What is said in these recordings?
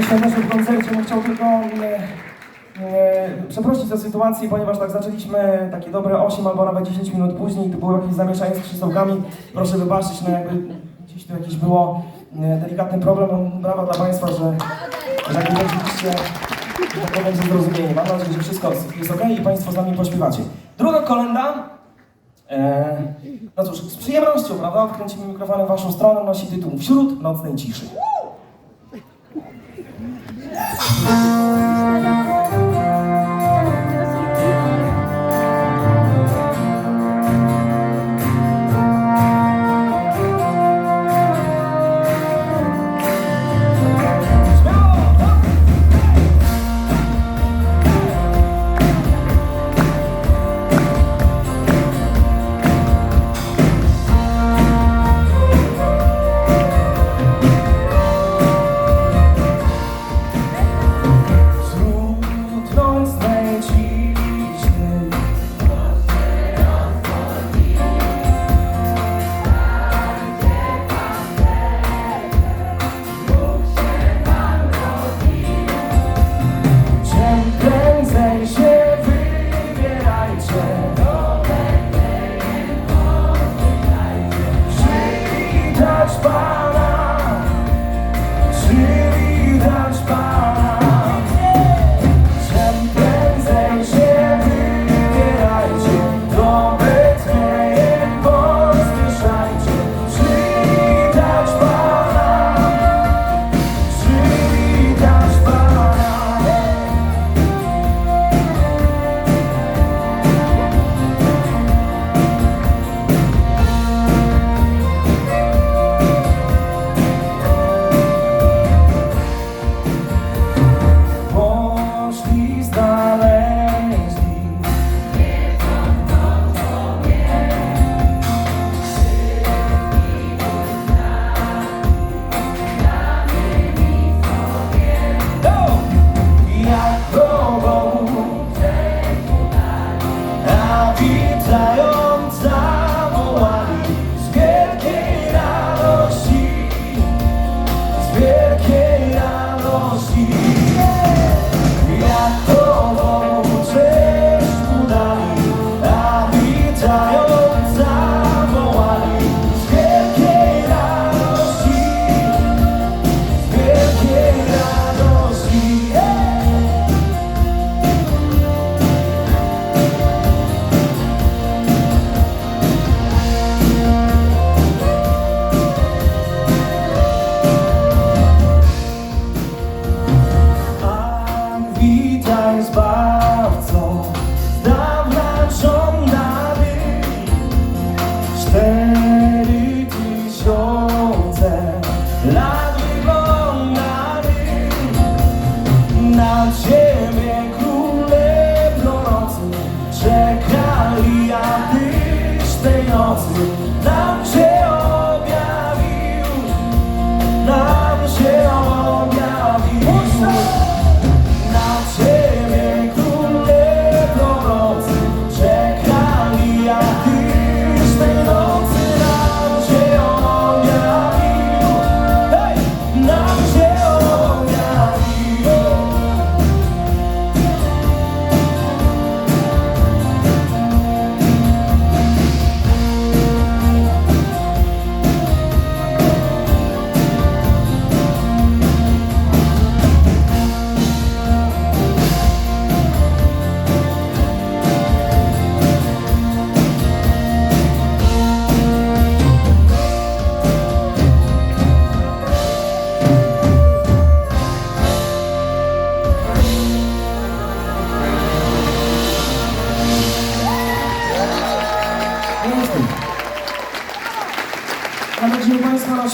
świątecznym koncercie bym chciał tylko e, e, przeprosić za sytuację, ponieważ tak zaczęliśmy takie dobre 8 albo nawet 10 minut później, to było jakieś zamieszanie z krzesełkami. Proszę wybaczyć, no jakby gdzieś tu jakiś było e, delikatny problem. No, Brawa dla Państwa, że, że jakby zrozumieniem. Mam nadzieję, że wszystko jest ok i Państwo z nami pośpiewacie. Druga kolenda. E, no cóż, z przyjemnością, prawda? Odkręcimy mikrofonem w Waszą stronę, nosi tytuł Wśród nocnej ciszy. Wśród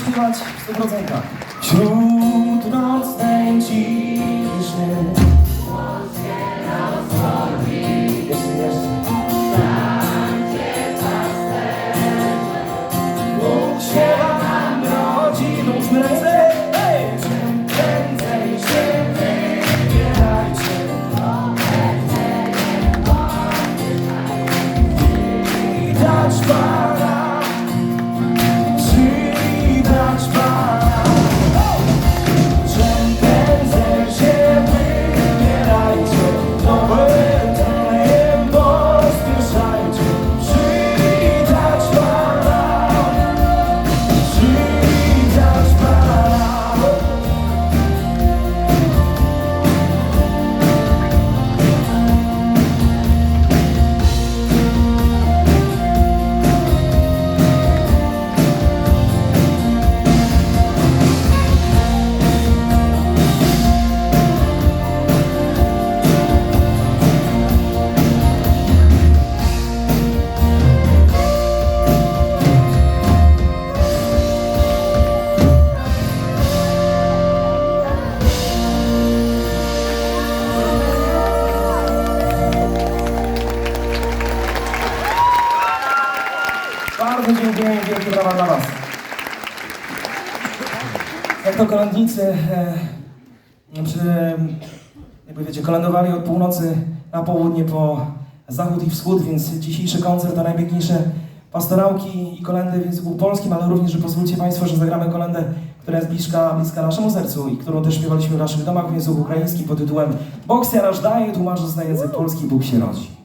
w 100%. Wśród nocnej ciszy Niemcy e, przy, jakby wiecie, kolędowali od północy na południe po zachód i wschód, więc dzisiejszy koncert to najpiękniejsze pastorałki i kolendy w języku polskim, ale również, że pozwólcie Państwo, że zagramy kolendę, która jest bliska, bliska naszemu sercu i którą też śpiewaliśmy w naszych domach w języku ukraińskim pod tytułem Bóg się rażdaje, tłumacz zostaje polski, Bóg się rodzi.